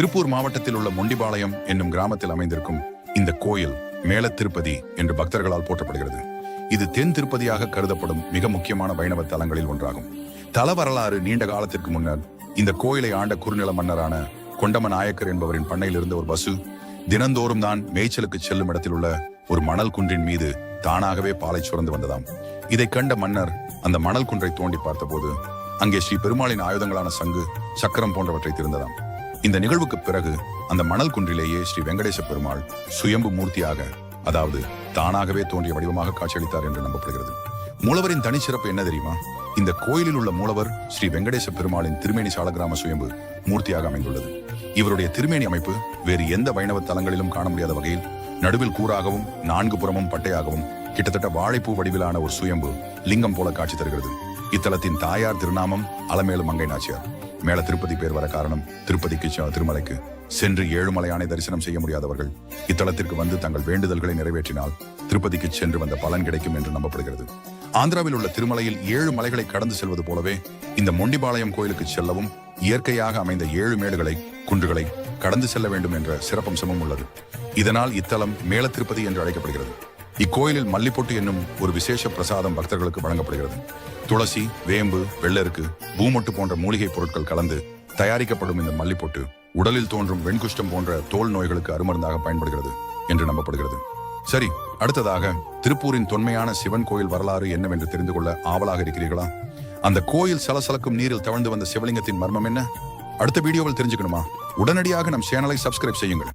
திருப்பூர் மாவட்டத்தில் உள்ள மொண்டிபாளையம் என்னும் கிராமத்தில் அமைந்திருக்கும் இந்த கோயில் மேல திருப்பதி என்று பக்தர்களால் போற்றப்படுகிறது. இது தென் திருப்பதியாக கருதப்படும் மிக முக்கியமான வைணவ தலங்களில் ஒன்றாகும். தல வரலாறு நீண்ட காலத்திற்கு முன்னர் இந்த கோயிலை ஆண்ட குறுநில மன்னரான கொண்டம நாயக்கர் என்பவரின் பண்ணையில் இருந்த ஒரு பசு தினந்தோறும் தான் மேய்ச்சலுக்கு செல்லும் இடத்தில் உள்ள ஒரு மணல் குன்றின் மீது தானாகவே பாலை சுரந்து வந்ததாம். இதை கண்ட மன்னர் அந்த மணல் குன்றை தோண்டி பார்த்தபோது அங்கே ஸ்ரீ பெருமாளின் ஆயுதங்களான சங்கு சக்கரம் போன்றவற்றை திருந்ததாம் இந்த நிகழ்வுக்கு பிறகு அந்த மணல் குன்றிலேயே ஸ்ரீ வெங்கடேச பெருமாள் சுயம்பு மூர்த்தியாக அதாவது தானாகவே தோன்றிய வடிவமாக காட்சியளித்தார் என்று நம்பப்படுகிறது. மூலவரின் தனிச்சிறப்பு என்ன தெரியுமா? இந்த கோயிலில் உள்ள மூலவர் ஸ்ரீ வெங்கடேச பெருமாளின் திருமேனி சாலகிராம சுயம்பு மூர்த்தியாக அமைந்துள்ளது. இவருடைய திருமேனி அமைப்பு வேறு எந்த வைணவ தலங்களிலும் காண முடியாத வகையில் நடுவில் கூறாகவும் நான்கு புறமும் பட்டையாகவும் கிட்டத்தட்ட வாழைப்பூ வடிவிலான ஒரு சுயம்பு லிங்கம் போல காட்சி தருகிறது. இத்தலத்தின் தாயார் திருநாமம் அலமேலு மங்கை நாச்சியார். மேல திருப்பதி பேர் வர காரணம் திருப்பதிக்கு திருமலைக்கு. சென்று ஏழுமலையானை தரிசனம் செய்ய முடியாதவர்கள் இத்தலத்திற்கு வந்து தங்கள் வேண்டுதல்களை நிறைவேற்றினால் திருப்பதிக்கு சென்று வந்த பலன் கிடைக்கும் என்று நம்பப்படுகிறது. ஆந்திராவில் உள்ள திருமலையில் ஏழு மலைகளை கடந்து செல்வது போலவே இந்த மொண்டிபாளையம் கோயிலுக்கு செல்லவும் இயற்கையாக அமைந்த ஏழு மேடுகளை குன்றுகளை கடந்து செல்ல வேண்டும் என்ற சிறப்பம்சமும் உள்ளது. இதனால் இத்தலம் மேல திருப்பதி என்று அழைக்கப்படுகிறது. இக்கோயிலில் மல்லிப்பொட்டு என்னும் ஒரு விசேஷ பிரசாதம் பக்தர்களுக்கு வழங்கப்படுகிறது. துளசி வேம்பு வெள்ளருக்கு பூமொட்டு போன்ற மூலிகை பொருட்கள் கலந்து தயாரிக்கப்படும் இந்த மல்லிப்பொட்டு உடலில் தோன்றும் வெண்குஷ்டம் போன்ற தோல் நோய்களுக்கு அருமருந்தாக பயன்படுகிறது என்று நம்பப்படுகிறது. சரி அடுத்ததாக திருப்பூரின் தொன்மையான சிவன் கோயில் வரலாறு என்னவென்று தெரிந்து கொள்ள ஆவலாக இருக்கிறீர்களா? அந்த கோயில் சலசலக்கும் நீரில் தவழ்ந்து வந்த சிவலிங்கத்தின் மர்மம் என்ன? அடுத்த வீடியோவில் தெரிஞ்சுக்கணுமா? உடனடியாக நம் சேனலை சப்ஸ்கிரைப் செய்யுங்கள்.